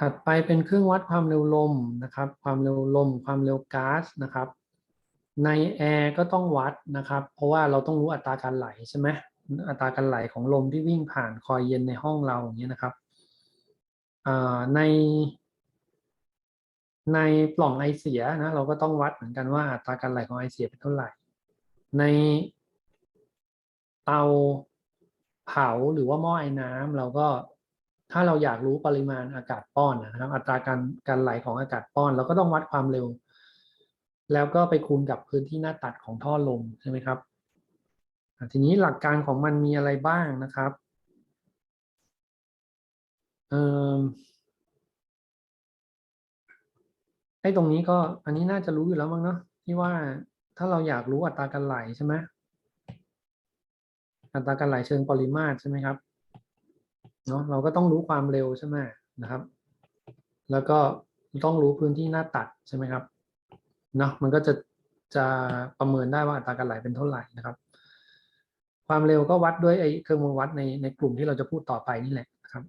ถัดไปเป็นเครื่องวัดความเร็วลมนะครับ ความเร็วลม ความเร็วก๊าซนะครับ ในแอร์ก็ต้องวัดนะครับ เพราะว่าเราต้องรู้อัตราการไหลใช่ไหมอัตราการไหลของลมที่วิ่งผ่านคอยเย็นในห้องเราอย่างเงี้ยนะครับในในปล่องไอเสียนะเราก็ต้องวัดเหมือนกันว่าอัตราการไหลของไอเสียเป็นเท่าไหร่ ในเตาเผาหรือว่าหม้อไอ้น้ำเราก็ ถ้าเราอยากรู้ปริมาณอากาศป้อนนะครับ อัตราการการไหลของอากาศป้อน เราก็ต้องวัดความเร็ว แล้วก็ไปคูณกับพื้นที่หน้าตัดของท่อลมใช่ไหมครับทีนี้หลักการของมันมีอะไรบ้างนะครับเอ่อไอ้ตรงนี้ก็อันนี้น่าจะรู้อยู่แล้วมั้งเนาะที่ว่าถ้าเราอยากรู้อัตราการไหลใช่ไหมอัตราการไหลเชิงปริมาตรใช่ไหมครับ เนาะเราก็ต้องรู้ความเร็วใช่ไหมนะครับ แล้วก็ต้องรู้พื้นที่หน้าตัดใช่ไหมครับเนาะมันก็จะจะประเมินได้ว่าอัตราการไหลเป็นเท่าไหร่นะครับ ความเร็วก็วัดด้วยไอ้เครื่องมือวัดในในกลุ่มที่เราจะพูดต่อไปนี่แหละนะครับ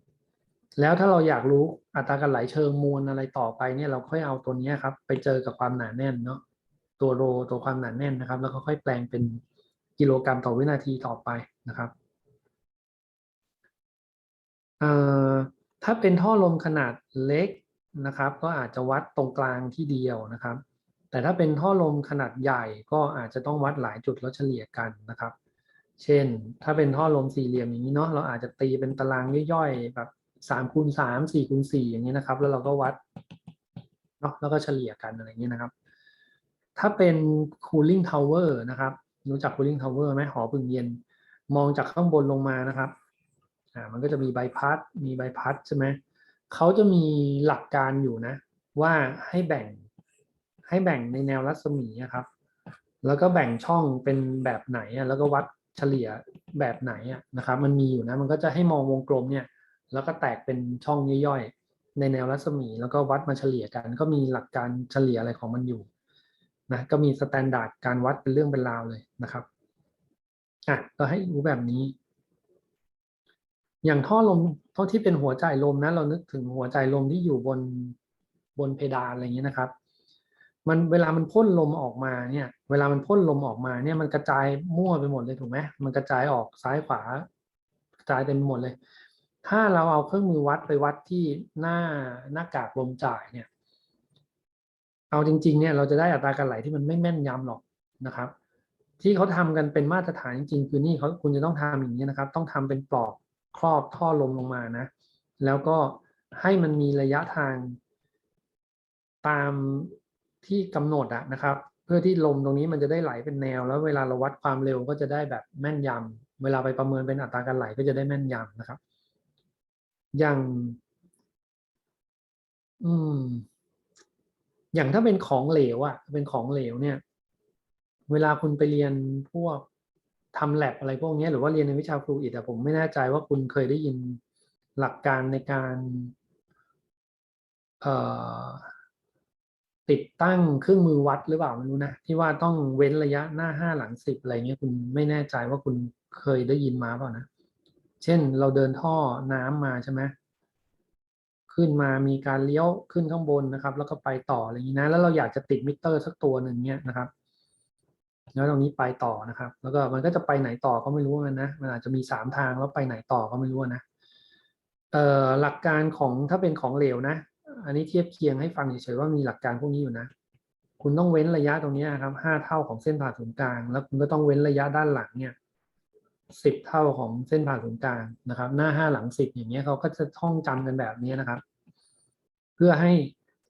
แล้วถ้าเราอยากรู้อัตราการไหลเชิงมวลอะไรต่อไปเนี่ยเราค่อยเอาตัวนี้ครับ ไปเจอกับความหนาแน่นเนาะตัวโรตัวความหนาแน่นนะครับ แล้วก็ค่อยแปลงเป็นกิโลกรัมต่อวินาทีต่อไปนะครับ เอ่อถ้าเป็นท่อลมขนาดเล็กนะครับ ก็อาจจะวัดตรงกลางที่เดียวนะครับ แต่ถ้าเป็นท่อลมขนาดใหญ่ก็อาจจะต้องวัดหลายจุดแล้วเฉลี่ยกันนะครับ เช่น ถ้าเป็นท่อลมสี่เหลี่ยมอย่างนี้เนาะเราอาจจะตีเป็นตารางย่อยๆแบบสามคูณสามสี่คูณสี่อย่างนี้นะครับ แล้วเราก็วัดเนาะแล้วก็เฉลี่ยกันอะไรอย่างนี้นะครับ ถ้าเป็น cooling tower นะครับ รู้จัก cooling tower ไหมหอพึ่งเย็น มองจากข้างบนลงมานะครับ อ่ามันก็จะมีใบพัดมีใบพัดใช่ไหมเขาจะมีหลักการอยู่นะ ว่าให้แบ่งให้แบ่งในแนวรัศมีอะครับ แล้วก็แบ่งช่องเป็นแบบไหนแล้วก็วัดเฉลี่ยแบบไหนนะครับ มันมีอยู่นะ มันก็จะให้มองวงกลมเนี่ย แล้วก็แตกเป็นช่องย่อยๆ ในแนวรัศมี แล้วก็วัดมาเฉลี่ยกัน ก็มีหลักการเฉลี่ยอะไรของมันอยู่นะ ก็มีสแตนดาร์ดการวัดเป็นเรื่องเป็นราวเลยนะครับ อะ ก็ให้รู้แบบนี้ อย่างท่อลมท่อที่เป็นหัวจ่ายลมนะเรานึกถึงหัวจ่ายลมที่อยู่บนบนเพดานอะไรอย่างนี้ยนะครับ มันเวลามันพ่นลมออกมาเนี่ย เวลามันพ่นลมออกมาเนี่ยมันกระจายมั่วไปหมดเลยถูกไหมมันกระจายออกซ้ายขวากระจายเต็มหมดเลย ถ้าเราเอาเครื่องมือวัดไปวัดที่หน้าหน้ากากลมจ่ายเนี่ย เอาจริง ๆ เนี่ยเราจะได้อัตราการไหลที่มันไม่แม่นยำหรอกนะครับ ที่เขาทำกันเป็นมาตรฐานจริงๆคือนี่เขาคุณจะต้องทำอย่างนี้นะครับ ต้องทำเป็นปลอก ครอบท่อลมลงมานะ แล้วก็ให้มันมีระยะทางตามที่กำหนดอะนะครับ เพื่อที่ลมตรงนี้มันจะได้ไหลเป็นแนว แล้วเวลาเราวัดความเร็วก็จะได้แบบแม่นยำเวลาไปประเมินเป็นอัตราการไหลก็จะได้แม่นยำนะครับ อย่าง อืม อย่างถ้าเป็นของเหลวอะเป็นของเหลวเนี่ย เวลาคุณไปเรียนพวก ทำแลบอะไรพวกนี้หรือว่าเรียนในวิชาฟลูอิดอะผมไม่แน่ใจว่าคุณเคยได้ยินหลักการในการติดตั้งเครื่องมือวัดหรือเปล่าไม่รู้นะที่ว่าต้องเว้นระยะหน้าห้าหลังสิบอะไรเงี้ยคุณไม่แน่ใจว่าคุณเคยได้ยินมาเปล่านะ เช่นเราเดินท่อน้ำมาใช่ไหมขึ้นมามีการเลี้ยวขึ้นข้างบนนะครับ แล้วก็ไปต่ออะไรอย่างนี้นะแล้วเราอยากจะติดมิเตอร์สักตัวหนึ่งเนี้ยนะครับ แล้วตรงนี้ไปต่อนะครับ แล้วก็มันก็จะไปไหนต่อก็ไม่รู้มันนะ มันอาจจะมีสามทางแล้วไปไหนต่อก็ไม่รู้นะเอ่อหลักการของถ้าเป็นของเหลวนะ อันนี้เทียบเคียงให้ฟังเฉยๆว่ามีหลักการพวกนี้อยู่นะ คุณต้องเว้นระยะตรงนี้ครับห้าเท่าของเส้นผ่าศูนย์กลาง แล้วคุณก็ต้องเว้นระยะด้านหลังเนี่ยสิบเท่าของเส้นผ่าศูนย์กลางนะครับ หน้าห้าหลังสิบอย่างเงี้ยเขาก็จะท่องจำกันแบบนี้นะครับ เพื่อให้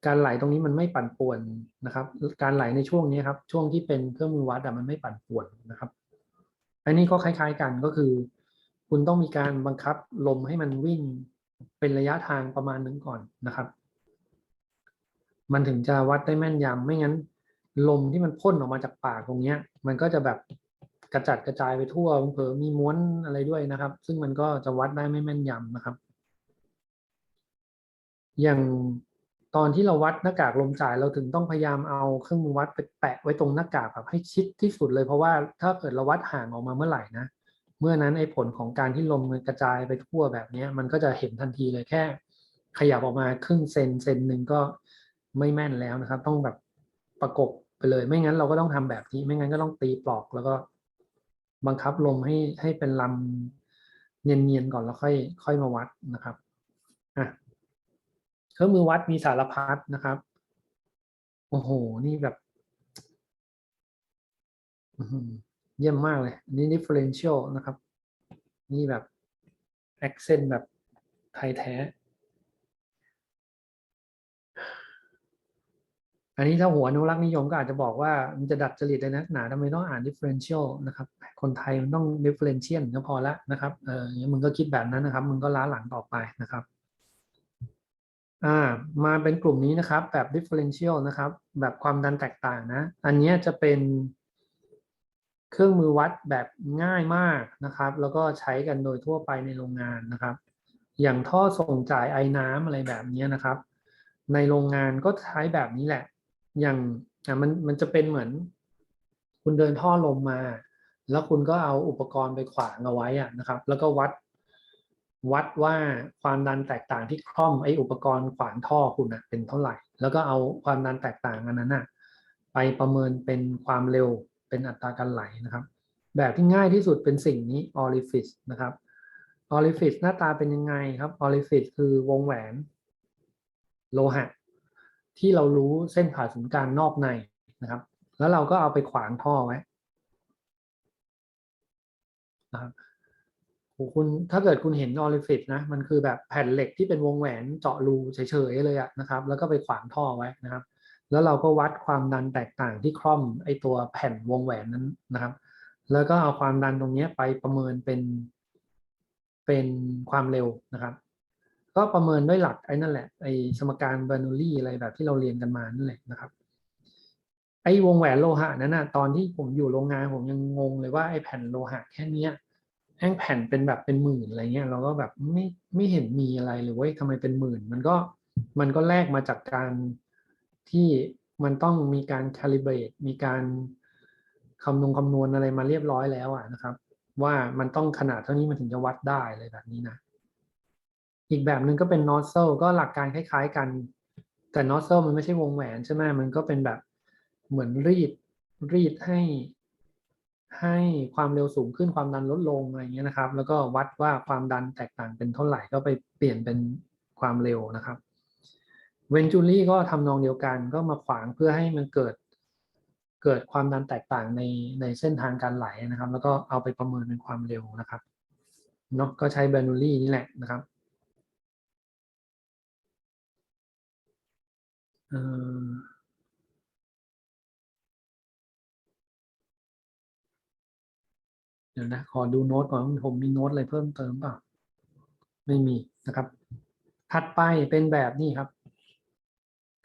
การไหลตรงนี้มันไม่ปั่นป่วนนะครับ การไหลในช่วงนี้ครับ ช่วงที่เป็นเครื่องมือวัดอะมันไม่ปั่นป่วนนะครับ อันนี้ก็คล้าย ๆกันก็คือ คุณต้องมีการบังคับลมให้มันวิ่งเป็นระยะทางประมาณนึงก่อนนะครับ มันถึงจะวัดได้แม่นยำไม่งั้น ลมที่มันพ่นออกมาจากปากตรงเนี้ยมันก็จะแบบกระจัดกระจายไปทั่วเผลอมีม้วนอะไรด้วยนะครับ ซึ่งมันก็จะวัดได้ไม่แม่นยำนะครับ อย่าง ตอนที่เราวัดหน้ากากลมจ่ายเราถึงต้องพยายามเอาเครื่องมือวัดไปแปะไว้ตรงหน้ากากแบบให้ชิดที่สุดเลยเพราะว่าถ้าเกิดเราวัดห่างออกมาเมื่อไหร่นะเมื่อนั้นไอ้ผลของการที่ลมมันกระจายไปทั่วแบบนี้มันก็จะเห็นทันทีเลยแค่ ขยับออกมาครึ่งเซนเซนหนึ่งก็ไม่แม่นแล้วนะครับ ต้องแบบประกบไปเลย ไม่งั้นเราก็ต้องทำแบบนี้ ไม่งั้นก็ต้องตีปลอกแล้วก็บังคับลมให้ให้เป็นลำเนียนๆก่อนแล้วค่อย ค่อยมาวัดนะครับอะ เครื่องมือวัดมีสารพัดนะครับ โอ้โห นี่แบบเยี่ยมมากเลย นี่ differential นะครับ นี่แบบ accent แบบไทยแท้ อันนี้ถ้าหัวนุรักษ์นิยมก็อาจจะบอกว่ามันจะดัดจริตเลยนะหนาทำไมต้องอ่าน differential นะครับ คนไทยมันต้อง differential ก็พอละนะครับ เอออย่างนี้มึงก็คิดแบบนั้นนะครับ มึงก็ล้าหลังต่อไปนะครับ อ่ามาเป็นกลุ่มนี้นะครับแบบ differential นะครับ แบบความดันแตกต่างนะ อันนี้จะเป็นเครื่องมือวัดแบบง่ายมากนะครับ แล้วก็ใช้กันโดยทั่วไปในโรงงานนะครับ อย่างท่อส่งจ่ายไอ้น้ำอะไรแบบนี้นะครับ ในโรงงานก็ใช้แบบนี้แหละ อย่างอะมันมันจะเป็นเหมือน คุณเดินท่อลมมา แล้วคุณก็เอาอุปกรณ์ไปขวางเอาไว้อะนะครับ แล้วก็วัด วัดว่าความดันแตกต่างที่คล่อมไอ้อุปกรณ์ขวางท่อคุณนะเป็นเท่าไหร่ แล้วก็เอาความดันแตกต่างอันนั้นนะไปประเมินเป็นความเร็วเป็นอัตราการไหลนะครับ แบบที่ง่ายที่สุดเป็นสิ่งนี้ orifice นะครับ orifice หน้าตาเป็นยังไงครับ orifice คือวงแหวน โลหะ ที่เรารู้เส้นผ่าศูนย์กลางนอกในนะครับ แล้วเราก็เอาไปขวางท่อไว้นะครับ คุณถ้าเกิดคุณเห็น orifice นะมันคือแบบแผ่นเหล็กที่เป็นวงแหวนเจาะรูเฉยๆเลยอะนะครับ แล้วก็ไปขวางท่อไว้นะครับ แล้วเราก็วัดความดันแตกต่างที่คร่อมไอตัวแผ่นวงแหวนนั้นนะครับ แล้วก็เอาความดันตรงนี้ไปประเมินเป็น เป็นความเร็วนะครับ ก็ประเมินด้วยหลักไอ้นั่นแหละไอสมการเบอร์นูลี่อะไรแบบที่เราเรียนกันมานั่นแหละนะครับไอ้วงแหวนโลหะนั้นนะตอนที่ผมอยู่โรงงานผมยังงงเลยว่าไอ้แผ่นโลหะแค่เนี้ย แองแผ่นเป็นแบบเป็นหมื่นอะไรเงี้ยเราก็แบบไม่ไม่เห็นมีอะไรเลยเว้ยทำไมเป็นหมื่น มันก็มันก็แลกมาจากการที่มันต้องมีการ calibrate มีการคำนวณคำนวณอะไรมาเรียบร้อยแล้วอะนะครับ ว่ามันต้องขนาดเท่านี้มันถึงจะวัดได้อะไรแบบนี้นะอีกแบบหนึ่งก็เป็น nozzle ก็หลักการคล้าย ๆกัน แต่ nozzle มันไม่ใช่วงแหวนใช่ไหมมันก็เป็นแบบเหมือนรีดรีดให้ ให้ความเร็วสูงขึ้นความดันลดลงอะไรเงี้ยนะครับ แล้วก็วัดว่าความดันแตกต่างเป็นเท่าไหร่ก็ไปเปลี่ยนเป็นความเร็วนะครับเวนจูรี่ก็ทำนองเดียวกันก็มาขวางเพื่อให้มันเกิดเกิดความดันแตกต่างในในเส้นทางการไหลนะครับ แล้วก็เอาไปประเมินเป็นความเร็วนะครับเนาะก็ใช้เบรนูรี่นี่แหละนะครับเอ่อ ดี๋ยวนะ ขอดูโน้ตก่อนผมมีโน้ตอะไรเพิ่มเติมเปล่าไม่มีนะครับ ถัดไปเป็นแบบนี้ครับ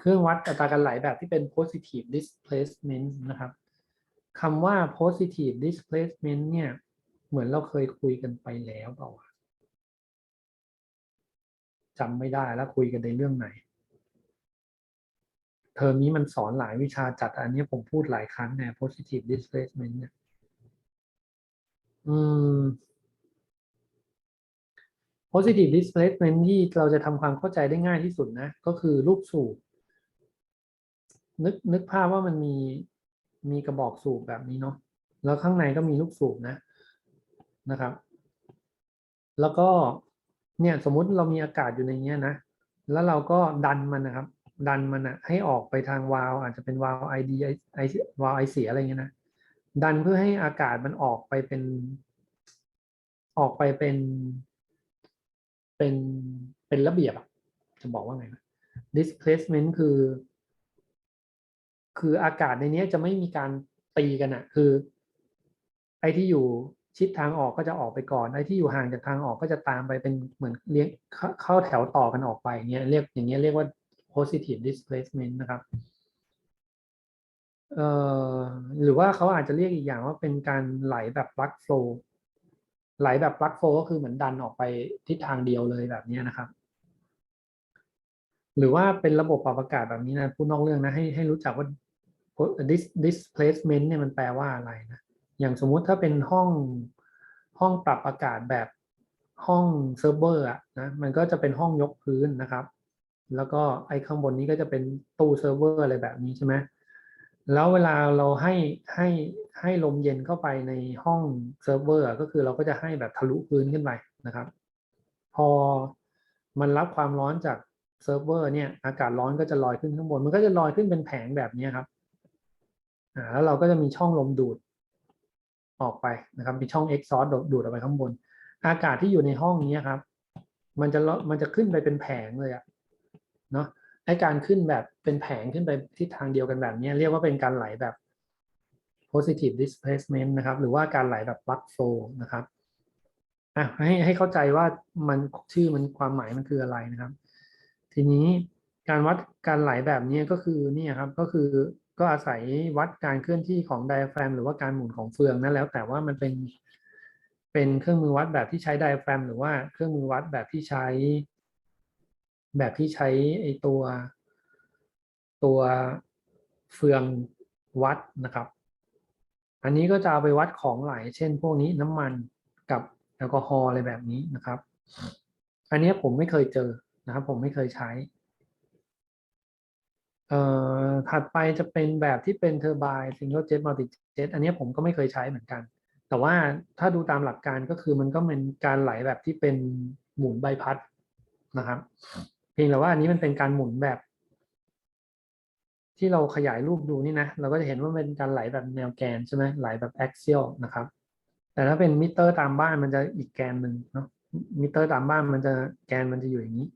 เครื่องวัดอัตราการไหลแบบที่เป็น positive displacement นะครับคำว่า positive displacement เนี่ย เหมือนเราเคยคุยกันไปแล้วเปล่าจำไม่ได้แล้วคุยกันในเรื่องไหน เทอมนี้มันสอนหลายวิชาจัดอันนี้ผมพูดหลายครั้งเนี่ย positive displacement เนี่ย อืม positive displacement ที่เราจะทำความเข้าใจได้ง่ายที่สุดนะ ก็คือลูกสูบ นึกนึกภาพว่ามันมีมีกระบอกสูบแบบนี้เนาะแล้วข้างในก็มีลูกสูบนะนะครับ แล้วก็เนี่ยสมมุติเรามีอากาศอยู่ในเนี้ยนะ แล้วเราก็ดันมันนะครับ ดันมันอะให้ออกไปทางวาล์วอาจจะเป็นวาล์วไอดีไอวาล์วไอเสียอะไรเงี้ยนะ ดันเพื่อให้อากาศมันออกไปเป็น ออกไปเป็น เป็นเป็นระเบียบอะจะบอกว่าไงนะ displacement คือ คืออากาศในนี้จะไม่มีการตีกันอะคือ ไอ้ที่อยู่ชิดทางออกก็จะออกไปก่อนไอ้ที่อยู่ห่างจากทางออกก็จะตามไปเป็นเหมือนเลี้ยงเข้าแถวต่อกันออกไปเงี้ยเรียกอย่างเงี้ยเรียกว่า positive displacement นะครับ เอ่อหรือว่าเขาอาจจะเรียกอีกอย่างว่าเป็นการไหลแบบ plug flow ไหลแบบ plug flow ก็คือเหมือนดันออกไปทิศทางเดียวเลยแบบนี้นะครับ หรือว่าเป็นระบบปรับอากาศแบบนี้นะพูดนอกเรื่องนะให้ให้รู้จักว่า dis displacement เนี่ยมันแปลว่าอะไรนะอย่างสมมุติถ้าเป็นห้องห้องปรับอากาศแบบห้องเซิร์ฟเวอร์อะนะมันก็จะเป็นห้องยกพื้นนะครับ แล้วก็ไอ้ข้างบนนี้ก็จะเป็นตู้เซิร์ฟเวอร์อะไรแบบนี้ใช่ไหม แล้วเวลาเราให้ให้ให้ลมเย็นเข้าไปในห้องเซิร์ฟเวอร์ก็คือเราก็จะให้แบบทะลุพื้นขึ้นไปนะครับ พอมันรับความร้อนจากเซิร์ฟเวอร์เนี่ยอากาศร้อนก็จะลอยขึ้นข้างบน มันก็จะลอยขึ้นเป็นแผงแบบนี้ครับอ่าแล้วเราก็จะมีช่องลมดูดออกไปนะครับมีช่อง exhaust ดูดดูดออกไปข้างบน อากาศที่อยู่ในห้องนี้ครับ มันจะมันจะขึ้นไปเป็นแผงเลยอะเนาะ ไอการขึ้นแบบเป็นแผงขึ้นไปทิศทางเดียวกันแบบนี้เรียกว่าเป็นการไหลแบบ positive displacement นะครับ หรือว่าการไหลแบบ plug flow นะครับอะให้ให้เข้าใจว่ามันชื่อมันความหมายมันคืออะไรนะครับ ทีนี้การวัดการไหลแบบนี้ก็คือนี่ครับก็คือก็อาศัยวัดการเคลื่อนที่ของไดอะแฟรมหรือว่าการหมุนของเฟืองนั่นแล้ว แต่ว่ามันเป็นเป็นเครื่องมือวัดแบบที่ใช้ไดอะแฟรมหรือว่าเครื่องมือวัดแบบที่ใช้ แบบที่ใช้ไอตัว ตัวเฟืองวัดนะครับ อันนี้ก็จะเอาไปวัดของไหลเช่น พวกนี้น้ำมันกับแอลกอฮอล์อะไรแบบนี้นะครับ อันนี้ผมไม่เคยเจอนะครับ ผมไม่เคยใช้เอ่อถัดไปจะเป็นแบบที่เป็นเทอร์ไบน์ซิงเกิลเจ็ตมัลติเจ็ตอันนี้ผมก็ไม่เคยใช้เหมือนกัน แต่ว่าถ้าดูตามหลักการก็คือมันก็เป็นการไหลแบบที่เป็นหมุนใบพัดนะครับ เพียงแต่ว่าอันนี้มันเป็นการหมุนแบบ ที่เราขยายรูปดูนี่นะ เราก็จะเห็นว่าเป็นการไหลแบบแนวแกนใช่ไหมไหลแบบ axial นะครับ แต่ถ้าเป็นมิเตอร์ตามบ้านมันจะอีกแกนหนึ่งเนาะมิเตอร์ตามบ้านมันจะแกนมันจะอยู่อย่างนี้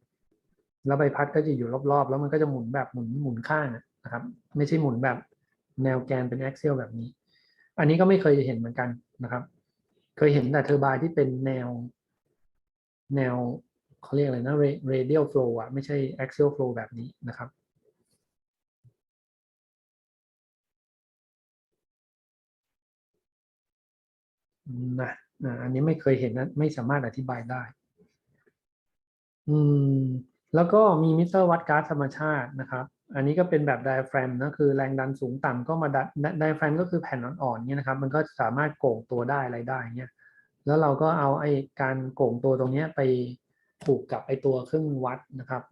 แล้วใบพัดก็จะอยู่รอบๆ แล้วมันก็จะหมุนแบบหมุนหมุนข้างนะครับ ไม่ใช่หมุนแบบแนวแกนเป็น axial แบบนี้ อันนี้ก็ไม่เคยเห็นเหมือนกันนะครับ เคยเห็นแต่เทอร์ไบน์ที่เป็นแนวแนว เขาเรียกอะไรนะ radial flow อะไม่ใช่ axial flow แบบนี้นะครับนะนะอันนี้ไม่เคยเห็นนะไม่สามารถอธิบายได้ อืม แล้วก็มีมิเตอร์วัดก๊าซธรรมชาตินะครับ อันนี้ก็เป็นแบบไดอะแฟรมนะคือแรงดันสูงต่ำก็มาดันไดอะแฟรมก็คือแผ่นอ่อนๆเนี่ยนะครับ มันก็สามารถโก่งตัวได้อะไรได้เงี้ยแล้วเราก็เอาไอ้การโก่งตัวตรงเนี้ยไป ผูกกับไอตัวเครื่องวัดนะครับ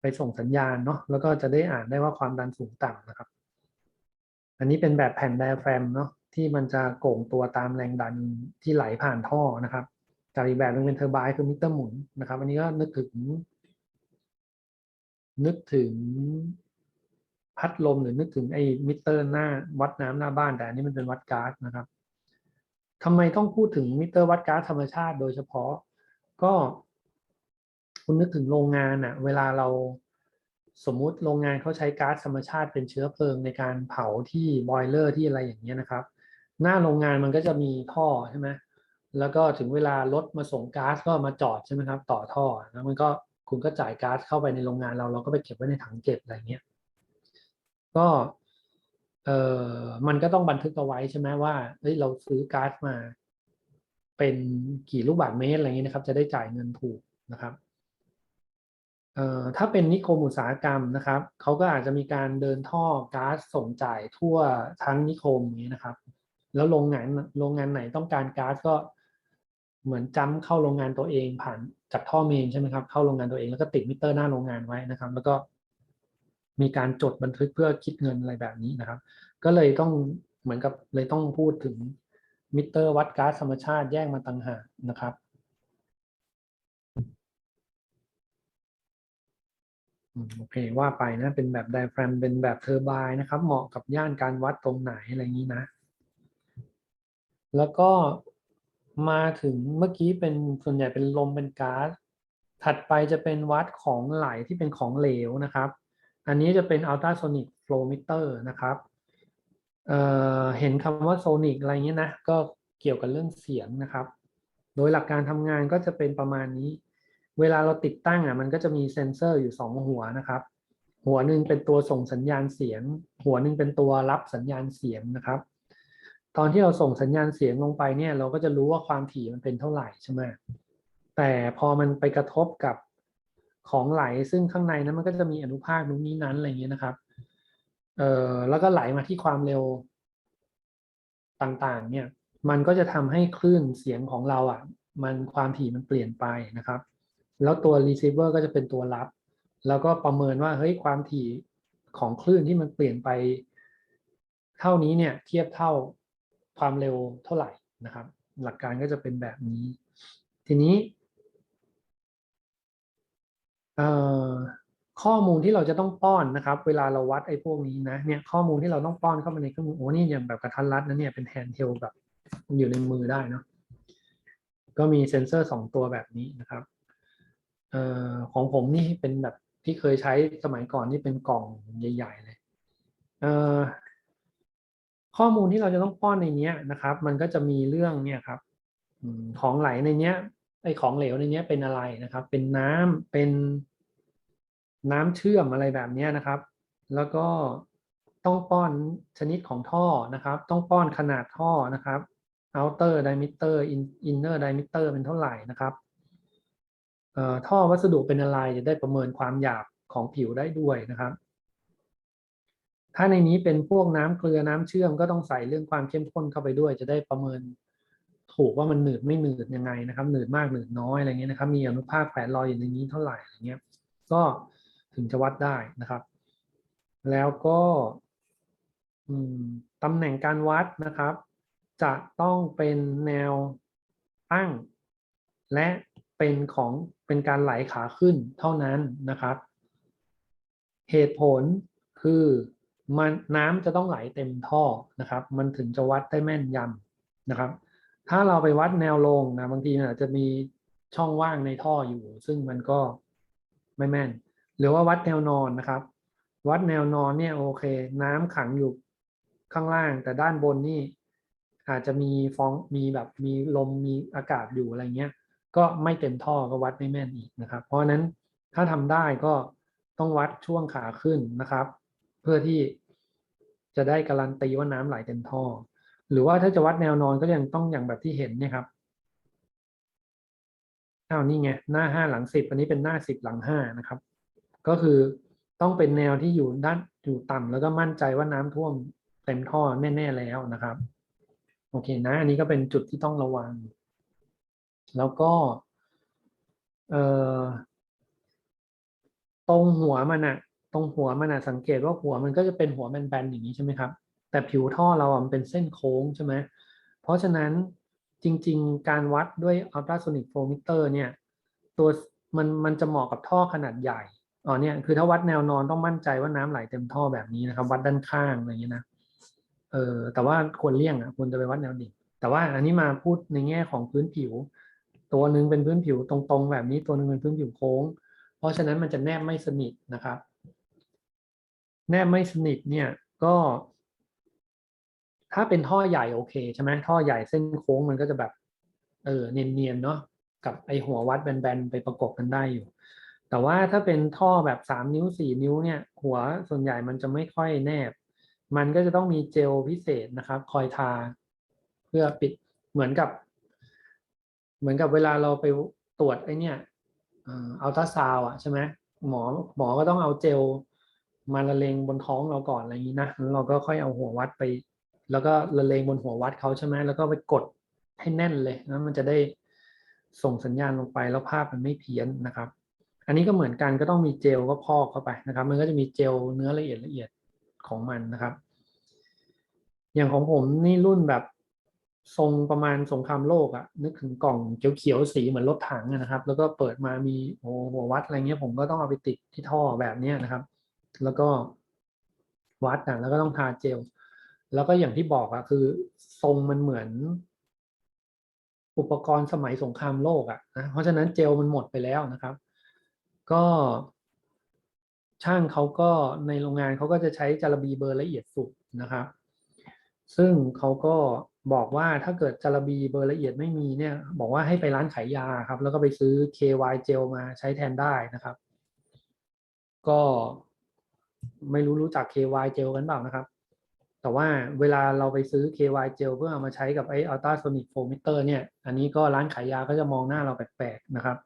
ไปส่งสัญญาณเนาะแล้วก็จะได้อ่านได้ว่าความดันสูงต่ำนะครับ อันนี้เป็นแบบแผ่นไดอะแฟรมเนาะที่มันจะโก่งตัวตามแรงดันที่ไหลผ่านท่อนะครับจากอีกแบบหนึงเป็นเทอร์ไบน์คือมิเตอร์หมุนนะครับ อันนี้ก็นึกถึง นึกถึงพัดลมหรือนึกถึงไอ้มิเตอร์หน้าวัดน้ำหน้าบ้าน แต่อันนี้มันเป็นวัดก๊าซนะครับทำไมต้องพูดถึงมิเตอร์วัดก๊าซธรรมชาติโดยเฉพาะ ก็คุณนึกถึงโรงงานอะเวลาเราสมมุติโรงงานเขาใช้ก๊าซธรรมชาติเป็นเชื้อเพลิงในการเผาที่บอยเลอร์ที่อะไรอย่างเงี้ยนะครับ หน้าโรงงานมันก็จะมีท่อใช่ไหมแล้วก็ถึงเวลารถมาส่งก๊าซก็มาจอดใช่ไหมครับ ต่อท่อแล้วมันก็คุณก็จ่ายก๊าซเข้าไปในโรงงานเราเราก็ไปเก็บไว้ในถังเก็บอะไรเงี้ยก็เออมันก็ต้องบันทึกเอาไว้ใช่ไหมว่าเฮ้ยเราซื้อก๊าซมา เป็นกี่ลูกบาศก์เมตรอะไรเงี้ยนะครับ จะได้จ่ายเงินถูกนะครับเอ่อถ้าเป็นนิคมอุตสาหกรรมนะครับเขาก็อาจจะมีการเดินท่อก๊าซส่งจ่ายทั่วทั้งนิคมนี้นะครับ แล้วโรงงานโรงงานไหนต้องการก๊าซก็เหมือนจำเข้าโรงงานตัวเองผ่านจากท่อเมนใช่ไหมครับเข้าโรงงานตัวเองแล้วก็ติดมิเตอร์หน้าโรงงานไว้นะครับ แล้วก็มีการจดบันทึกเพื่อคิดเงินอะไรแบบนี้นะครับ ก็เลยต้องเหมือนกับเลยต้องพูดถึง มิเตอร์วัดก๊าซธรรมชาติแยกมาต่างหากนะครับ โอเคว่าไปนะ เป็นแบบไดแฟรมเป็นแบบเทอร์ไบน์นะครับ เหมาะกับย่านการวัดตรงไหนอะไรอย่างนี้นะ แล้วก็มาถึงเมื่อกี้เป็นส่วนใหญ่เป็นลมเป็นก๊าซถัดไปจะเป็นวัดของไหลที่เป็นของเหลวนะครับ อันนี้จะเป็น ultrasonic flow meter นะครับ เเห็นคำว่าโซนิกอะไรเงี้ยนะก็เกี่ยวกับเรื่องเสียงนะครับ โดยหลักการทำงานก็จะเป็นประมาณนี้ เวลาเราติดตั้งอะมันก็จะมีเซนเซอร์อยู่สองหัวนะครับ หัวหนึ่งเป็นตัวส่งสัญญาณเสียง หัวหนึ่งเป็นตัวรับสัญญาณเสียงนะครับ ตอนที่เราส่งสัญญาณเสียงลงไปเนี่ยเราก็จะรู้ว่าความถี่มันเป็นเท่าไหร่ใช่ไหมแต่พอมันไปกระทบกับของไหลซึ่งข้างในนั้นมันก็จะมีอนุภาคนู้นนี้นั้นอะไรอย่างเงี้ยนะครับ เอ่อแล้วก็ไหลมาที่ความเร็วต่างๆ เนี่ย มันก็จะทำให้คลื่นเสียงของเราอะ มันความถี่มันเปลี่ยนไปนะครับ แล้วตัว receiver ก็จะเป็นตัวรับ แล้วก็ประเมินว่าเฮ้ยความถี่ของคลื่นที่มันเปลี่ยนไป เท่านี้เนี่ย เทียบเท่าความเร็วเท่าไหร่นะครับ หลักการก็จะเป็นแบบนี้ ทีนี้ ข้อมูลที่เราจะต้องป้อนนะครับ เวลาเราวัดไอ้พวกนี้นะเนี่ยข้อมูลที่เราต้องป้อนเข้ามาในเครื่องมือโอ้นี่อย่างแบบกระทันรัดนะเนี่ยเป็นแฮนด์เฮลแบบอยู่ในมือได้เนาะก็มีเซ็นเซอร์สองตัวแบบนี้นะครับเอ่อของผมนี่เป็นแบบที่เคยใช้สมัยก่อนนี่เป็นกล่องใหญ่ ๆ เลยเอ่อข้อมูลที่เราจะต้องป้อนในเนี้ยนะครับ มันก็จะมีเรื่องเนี่ยครับของไหลในเนี้ยไอของเหลวในเนี้ยเป็นอะไรนะครับ เป็นน้ำเป็น น้ำเชื่อมอะไรแบบนี้นะครับ แล้วก็ต้องป้อนชนิดของท่อนะครับ ต้องป้อนขนาดท่อนะครับ outer diameter Inner diameter เป็นเท่าไหร่นะครับเอ่อท่อวัสดุเป็นอะไรจะได้ประเมินความหยาบของผิวได้ด้วยนะครับ ถ้าในนี้เป็นพวกน้ำเกลือน้ำเชื่อมก็ต้องใส่เรื่องความเข้มข้นเข้าไปด้วย จะได้ประเมินถูกว่ามันหนืดไม่หนืดยังไงนะครับ หนืดมากหนืดน้อยอะไรเงี้ยนะครับ มีอนุภาคแฝงลอยอยู่ในนี้เท่าไหร่อะไรเงี้ย ก็ ถึงจะวัดได้นะครับ แล้วก็ตำแหน่งการวัดนะครับ จะต้องเป็นแนวตั้ง และเป็นของเป็นการไหลขาขึ้นเท่านั้นนะครับ เหตุผลคือมันน้ำจะต้องไหลเต็มท่อนะครับ มันถึงจะวัดได้แม่นยำนะครับ ถ้าเราไปวัดแนวลงนะบางทีนอาจจะมีช่องว่างในท่ออยู่ ซึ่งมันก็ไม่แม่น หรือว่าวัดแนวนอนนะครับ วัดแนวนอนเนี่ยโอเค น้ำขังอยู่ข้างล่าง แต่ด้านบนนี่อาจจะมีฟองมีแบบมีลมมีอากาศอยู่อะไรเงี้ย ก็ไม่เต็มท่อก็วัดไม่แม่นอีกนะครับ เพราะฉะนั้นถ้าทำได้ก็ต้องวัดช่วงขาขึ้นนะครับ เพื่อที่จะได้การันตีว่าน้ำไหลเต็มท่อ หรือว่าถ้าจะวัดแนวนอนก็ยังต้องอย่างแบบที่เห็นเนี่ยครับอ้าวนี่ไงหน้าห้าหลังสิบอันนี้เป็นหน้าสิบหลังห้านะครับ ก็คือต้องเป็นแนวที่อยู่ด้านอยู่ต่ำแล้วก็มั่นใจว่าน้ำท่วมเต็มท่อแน่ ๆ แล้วนะครับ โอเคนะ อันนี้ก็เป็นจุดที่ต้องระวัง แล้วก็เอ่อตรงหัวมันอะตรงหัวมันอะสังเกตว่าหัวมันก็จะเป็นหัวแบนๆอย่างนี้ใช่ไหมครับ แต่ผิวท่อเราอะมันเป็นเส้นโค้งใช่ไหมเพราะฉะนั้นจริง ๆ การวัดด้วย ultrasonic flow meter เนี่ย ตัวมันมันจะเหมาะกับท่อขนาดใหญ่ อ๋อเนี่ยคือถ้าวัดแนวนอนต้องมั่นใจว่าน้ำไหลเต็มท่อแบบนี้นะครับ วัดด้านข้างอะไรอย่างนี้นะเออแต่ว่าควรเลี่ยงอะควรจะไปวัดแนวดิ่งแต่ว่าอันนี้มาพูดในแง่ของพื้นผิว ตัวหนึ่งเป็นพื้นผิวตรงๆ แบบนี้ตัวหนึ่งเป็นพื้นผิวโค้ง เพราะฉะนั้นมันจะแนบไม่สนิทนะครับ แนบไม่สนิทเนี่ยก็ ถ้าเป็นท่อใหญ่โอเคใช่ไหมท่อใหญ่เส้นโค้งมันก็จะแบบ เออเนียนๆเนาะกับไอหัววัดแบนๆไปประกบกันได้อยู่ แต่ว่าถ้าเป็นท่อแบบสามนิ้วสี่นิ้วเนี่ย หัวส่วนใหญ่มันจะไม่ค่อยแนบ มันก็จะต้องมีเจลพิเศษนะครับ คอยทา เพื่อปิดเหมือนกับ เหมือนกับเวลาเราไปตรวจไอเนี่ยอัลตราซาวอะใช่ไหมหมอหมอก็ต้องเอาเจลมาละเลงบนท้องเราก่อนอะไรอย่างนี้นะแล้วเราก็ค่อยเอาหัววัดไป แล้วก็ละเลงบนหัววัดเขาใช่ไหมแล้วก็ไปกดให้แน่นเลยนะมันจะได้ส่งสัญญาณลงไปแล้วภาพมันไม่เพี้ยนนะครับ อันนี้ก็เหมือนกันก็ต้องมีเจลก็พอกเข้าไปนะครับ มันก็จะมีเจลเนื้อละเอียดละเอียดของมันนะครับ อย่างของผมนี่รุ่นแบบทรงประมาณสงครามโลกอะนึกถึงกล่องเขียวๆสีเหมือนรถถังนะครับ แล้วก็เปิดมามีโอ้หัววัดอะไรเงี้ยผมก็ต้องเอาไปติดที่ท่อแบบเนี้ยนะครับ แล้วก็วัดอะแล้วก็ต้องทาเจล แล้วก็อย่างที่บอกอะคือ ทรงมันเหมือน อุปกรณ์สมัยสงครามโลกอะนะเพราะฉะนั้นเจลมันหมดไปแล้วนะครับ ก็ช่างเขาก็ในโรงงานเขาก็จะใช้จารบีเบอร์ละเอียดสุดนะครับ ซึ่งเขาก็บอกว่าถ้าเกิดจารบีเบอร์ละเอียดไม่มีเนี่ย บอกว่าให้ไปร้านขายยาครับ แล้วก็ไปซื้อ KY เจลมาใช้แทนได้นะครับ ก็ไม่รู้รู้จัก KY เจลกันเปล่านะครับ แต่ว่าเวลาเราไปซื้อ KY เจลเพื่อเอามาใช้กับไอ้ ultrasonic flow meter เนี่ย อันนี้ก็ร้านขายยาก็จะมองหน้าเราแปลกๆนะครับ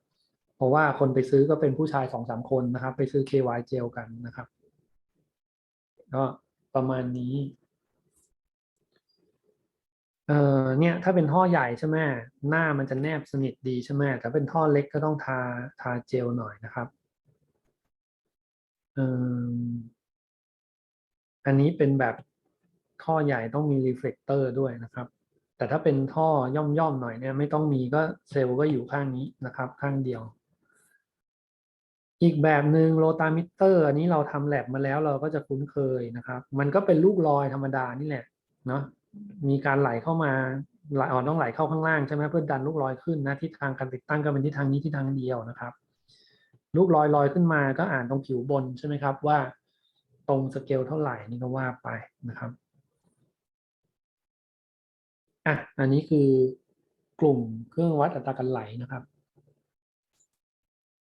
เพราะว่าคนไปซื้อก็เป็นผู้ชายสองสามคนนะครับ ไปซื้อ KY เจลกันนะครับ ก็ประมาณนี้เอ่อเนี่ยถ้าเป็นท่อใหญ่ใช่ไหมหน้ามันจะแนบสนิทดีใช่ไหมแต่เป็นท่อเล็กก็ต้องทาทาเจลหน่อยนะครับเอออันนี้เป็นแบบท่อใหญ่ต้องมีรีเฟล e เตอร์ด้วยนะครับ แต่ถ้าเป็นท่อย่อมๆหน่อยเนี่ยไม่ต้องมีก็เซลล์ก็อยู่ข้างนี้นะครับ ข้างเดียว อีกแบบหนึ่งโรตามิเตอร์ อันนี้เราทำแลบมาแล้วเราก็จะคุ้นเคยนะครับ มันก็เป็นลูกลอยธรรมดานี่แหละเนาะมีการไหลเข้ามาไหลอ่อนต้องไหลเข้าข้างล่างใช่ไหมเพื่อดันลูกลอยขึ้นนะทิศทางการติดตั้งก็เป็นทิศทางนี้ทิศทางเดียวนะครับ ลูกลอยลอยขึ้นมาก็อ่านตรงผิวบนใช่ไหมครับว่า ตรงสเกลเท่าไหร่นี่ก็ว่าไปนะครับอะอันนี้คือกลุ่มเครื่องวัดอัตราการไหลนะครับ